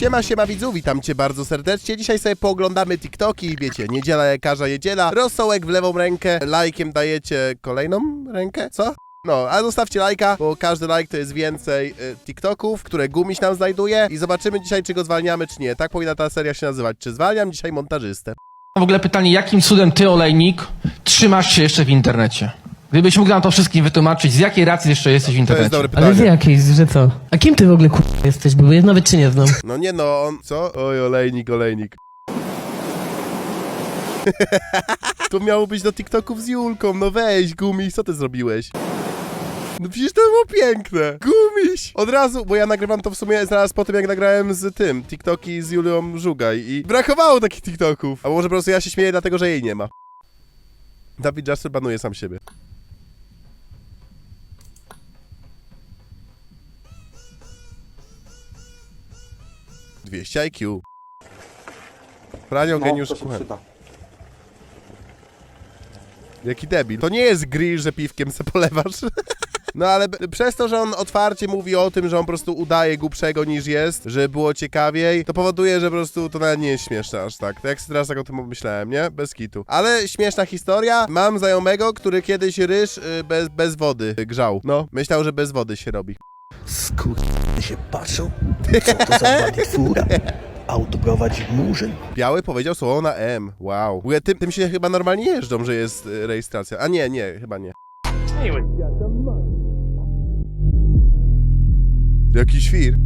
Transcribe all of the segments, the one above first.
Siema, siema widzu, witam cię bardzo serdecznie. Dzisiaj sobie pooglądamy TikToki, wiecie, niedziela lekarza jedziela, rosołek w lewą rękę, lajkiem dajecie kolejną rękę, co? No, a zostawcie lajka, bo każdy like to jest więcej y, TikToków, które Gumiś nam znajduje i zobaczymy dzisiaj, czy go zwalniamy, czy nie. Tak powinna ta seria się nazywać. Czy zwalniam dzisiaj montażystę? W ogóle pytanie, jakim cudem ty, olejnik, trzymasz się jeszcze w internecie? Gdybyś mógł nam to wszystkim wytłumaczyć, z jakiej racji jeszcze jesteś w To internecie? jest dobre Ale z pytanie. jakiej, że co? A kim ty w ogóle kur... jesteś, bo ja nawet cię nie znam. No nie no, on... Co? Oj, olejnik, olejnik. to miało być do TikToków z Julką, no weź, Gumiś, co ty zrobiłeś? No przecież to było piękne. Gumiś! Od razu, bo ja nagrywam to w sumie zaraz po tym, jak nagrałem z tym, TikToki z Julią Żugaj i brakowało takich TikToków. A może po prostu ja się śmieję dlatego, że jej nie ma. Dawid Jasper banuje sam siebie. Dwieście IQ. Franio No, geniusz kuchenny. Jaki debil. To nie jest grill, że piwkiem se polewasz. No ale przez to, że on otwarcie mówi o tym, że on po prostu udaje głupszego niż jest, żeby było ciekawiej, to powoduje, że po prostu to nawet nie jest śmieszne aż tak. Sobie teraz tak o tym myślałem, nie? Bez kitu. Ale śmieszna historia. Mam znajomego, który kiedyś ryż y, bez, bez wody grzał. No, myślał, że bez wody się robi. Skur... się patrzą? Co to za banditfura? Auto prowadzi murzyn? Biały powiedział słowo na M. Wow. W ogóle tym, tym się chyba normalnie jeżdżą, że jest y, rejestracja. A nie, nie, chyba nie. Jaki świr.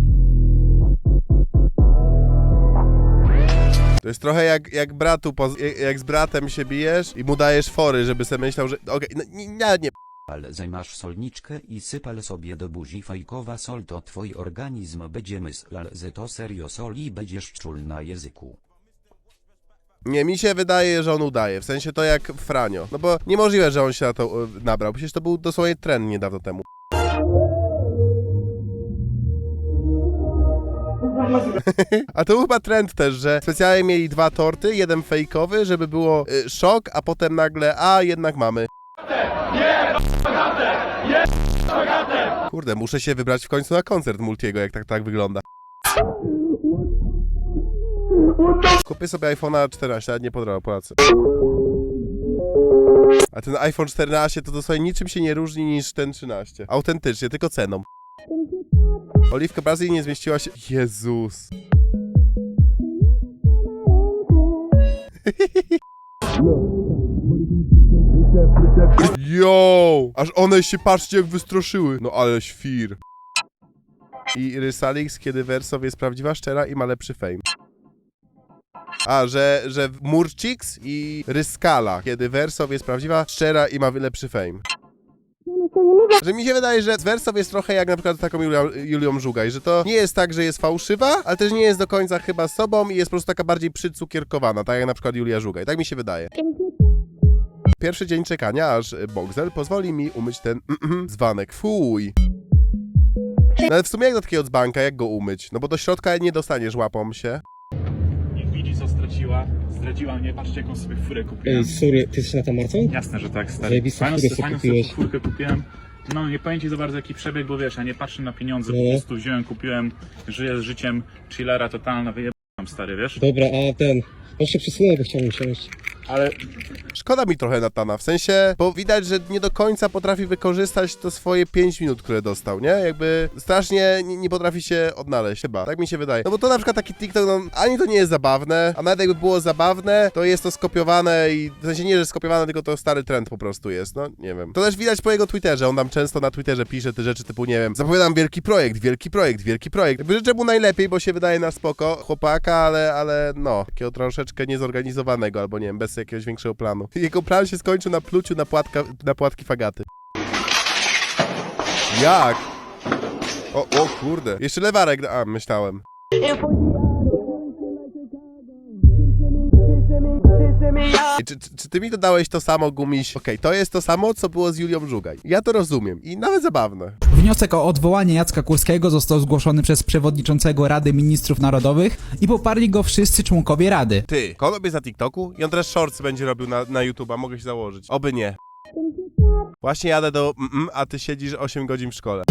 To jest trochę jak, jak bratu, jak z bratem się bijesz i mu dajesz fory, żeby sobie myślał, że okej, no, nie, nie, nie. Ale zajmasz solniczkę i sypal sobie do buzi fajkowa sol to twój organizm będzie myślał, że to serio sol i będziesz czul na języku. Nie, mi się wydaje, że on udaje, w sensie to jak Franio. No bo niemożliwe, że on się na to y, nabrał, przecież to był dosłownie trend niedawno temu. A to był chyba trend też, że specjalnie mieli dwa torty, jeden fejkowy, żeby było y, szok, a potem nagle, a jednak mamy. Kurde, muszę się wybrać w końcu na koncert Multiego, jak tak, tak wygląda. Kupię sobie iPhone'a 14, ale nie podrobię Polacy. A ten iPhone 14 to dosłownie niczym się nie różni niż ten 13. Autentycznie, tylko ceną. Oliwka Brazylii nie zmieściła się... Jezus. Yo! Aż one się, patrzcie jak wystroszyły. No ale świr. I Rysalix, kiedy Wersow jest prawdziwa, szczera i ma lepszy fame. A, że, że Murcix i Ryskala, kiedy Wersow jest prawdziwa, szczera i ma lepszy fame. Że mi się wydaje, że Wersow jest trochę jak na przykład taką Julią, Julią Żugaj, że to nie jest tak, że jest fałszywa, ale też nie jest do końca chyba sobą i jest po prostu taka bardziej przycukierkowana, tak jak na przykład Julia Żugaj. Tak mi się wydaje. Pierwszy dzień czekania, aż Boxel pozwoli mi umyć ten dzbanek. Fuj. No ale w sumie jak do takiego dzbanka, jak go umyć? No bo do środka nie dostaniesz, łapą się. Niech widzi co straciła. Zdradziła mnie, patrzcie jaką sobie furę kupiłem. Ej, sorry, ty jesteś na Tamarcą? Jasne, że tak, stary. Zajebistą Fajną, furę sobie fajną sobie kupiłeś. furkę kupiłem. No nie powiem ci za bardzo jaki przebieg, bo wiesz, ja nie patrzę na pieniądze, No. po prostu wziąłem, kupiłem, żyję z życiem chillera totalna, wyjebam stary, wiesz? Dobra, a ten... On się przesunął, bo chciałem usiąść. Ale Szkoda mi trochę Natana, w sensie, bo widać, że nie do końca potrafi wykorzystać to swoje 5 minut, które dostał, nie? Jakby strasznie nie, nie potrafi się odnaleźć, chyba. Tak mi się wydaje. No bo to na przykład taki TikTok, no ani to nie jest zabawne, a nawet jakby było zabawne, to jest to skopiowane i w sensie nie, że skopiowane, tylko to stary trend po prostu jest, no nie wiem. To też widać po jego Twitterze, on tam często na Twitterze pisze te rzeczy typu, nie wiem, zapowiadam wielki projekt, wielki projekt, wielki projekt. Jakby życzę mu najlepiej, bo się wydaje na spoko chłopaka, ale, ale no, takiego troszeczkę niezorganizowanego, albo nie wiem, bez jakiegoś większego planu. Jego plan się skończył na pluciu na, płatka, na płatki fagaty. Jak? O, o kurde. Jeszcze lewarek, a myślałem. Czy, czy, czy ty mi dodałeś to samo, Gumiś? Okej, to jest to samo, co było z Julią Żugaj. Ja to rozumiem i nawet zabawne. Wniosek o odwołanie Jacka Kurskiego został zgłoszony przez przewodniczącego Rady Ministrów Narodowych i poparli go wszyscy członkowie Rady. Ty, jest na TikToku i on teraz shorts będzie robił na, na YouTube'a, mogę się założyć. Oby nie. Właśnie jadę do mm, a ty siedzisz 8 godzin w szkole.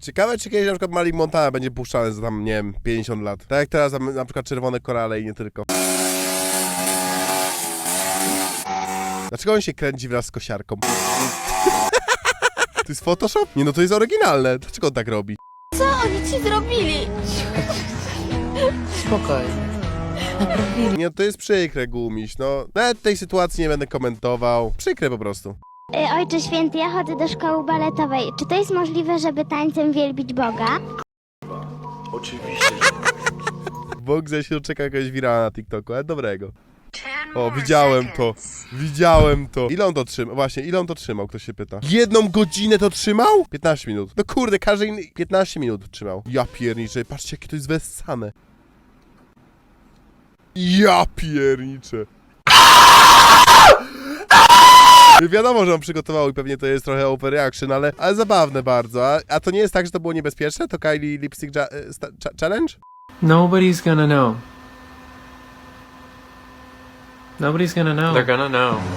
Ciekawe, czy kiedyś na przykład Mali Montana będzie puszczany za tam, nie wiem, 50 lat. Tak jak teraz na przykład Czerwone Korale i nie tylko. Dlaczego on się kręci wraz z kosiarką? To jest Photoshop? Nie no, to jest oryginalne. Dlaczego on tak robi? Co oni ci zrobili? Nie, no, to jest przykre, Gumiś, no. Nawet tej sytuacji nie będę komentował. Przykre po prostu. E, Ojcze Święty, ja chodzę do szkoły baletowej. Czy to jest możliwe, żeby tańcem wielbić Boga? Bóg ze się czeka jakiegoś wirala na TikToku, ale dobrego. O, widziałem to. Widziałem to. Ile on to trzymał? Właśnie, ile on to trzymał, ktoś się pyta. Jedną godzinę to trzymał? 15 minut. No kurde, każdy inny 15 minut trzymał. Ja pierniczę, patrzcie jakie to jest wessane. Ja pierniczę. Wiadomo, że on przygotował i pewnie to jest trochę overreaction, ale, ale zabawne bardzo. A, a to nie jest tak, że to było niebezpieczne? To Kylie Lipstick ja- e, sta- cha- Challenge? Nobody's gonna know. Nobody's gonna know. They're gonna know.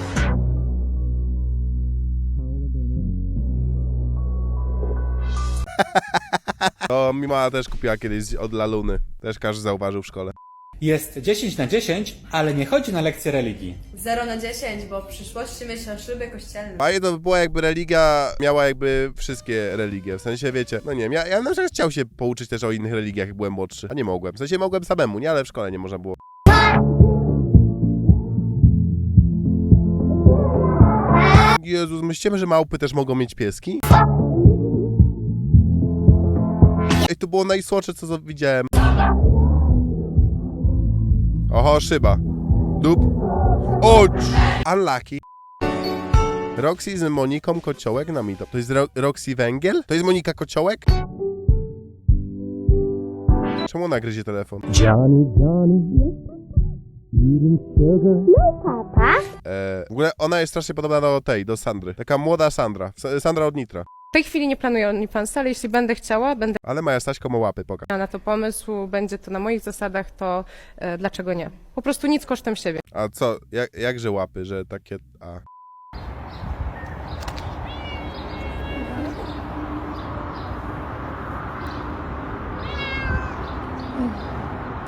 To mi mama też kupiła kiedyś od Laluny. Też każdy zauważył w szkole. Jest 10 na 10, ale nie chodzi na lekcję religii. 0 na 10, bo w przyszłości myślę o szybie kościelnym. Fajnie to by było jakby religia miała jakby wszystkie religie. W sensie wiecie, no nie wiem, ja, ja na przykład chciał się pouczyć też o innych religiach, jak byłem młodszy. A nie mogłem. W sensie mogłem samemu, nie, ale w szkole nie można było. Jezus, myślimy, że małpy też mogą mieć pieski? Ej, to było najsłodsze, co widziałem. Oho, szyba. Dup. O, unlucky. Roxy z Moniką Kociołek na meetup. To jest Ro Roxy Węgiel? To jest Monika Kociołek? Czemu ona gryzie telefon? Papa? E, w ogóle ona jest strasznie podobna do tej, do Sandry. Taka młoda Sandra. S Sandra od Nitra. W tej chwili nie planuję OnlyFans, ale jeśli będę chciała, będę Ale Maja Staśko ma łapy, poka. miała na to pomysł, będzie to na moich zasadach, to e, dlaczego nie? Po prostu nic kosztem siebie. A co, jak, jakże łapy, że takie... A.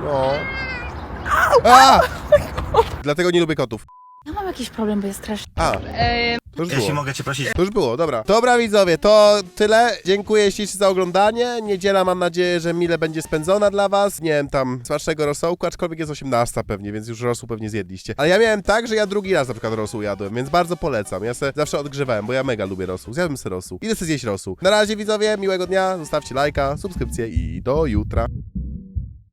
No. A! Dlatego nie lubię kotów. Ja mam jakiś problem, bo jest strasznie. A. To już było. mogę cię prosić. To już było, dobra. Dobra widzowie, to tyle. Dziękuję ślicznie za oglądanie. Niedziela mam nadzieję, że mile będzie spędzona dla was. Nie wiem, tam z waszego rosołku, aczkolwiek jest 18 pewnie, więc już rosół pewnie zjedliście. Ale ja miałem tak, że ja drugi raz na przykład rosół jadłem, więc bardzo polecam. Ja se zawsze odgrzewałem, bo ja mega lubię rosół. Zjadłem sobie rosół. Idę sobie zjeść rosół. Na razie widzowie, miłego dnia, zostawcie lajka, subskrypcję i do jutra.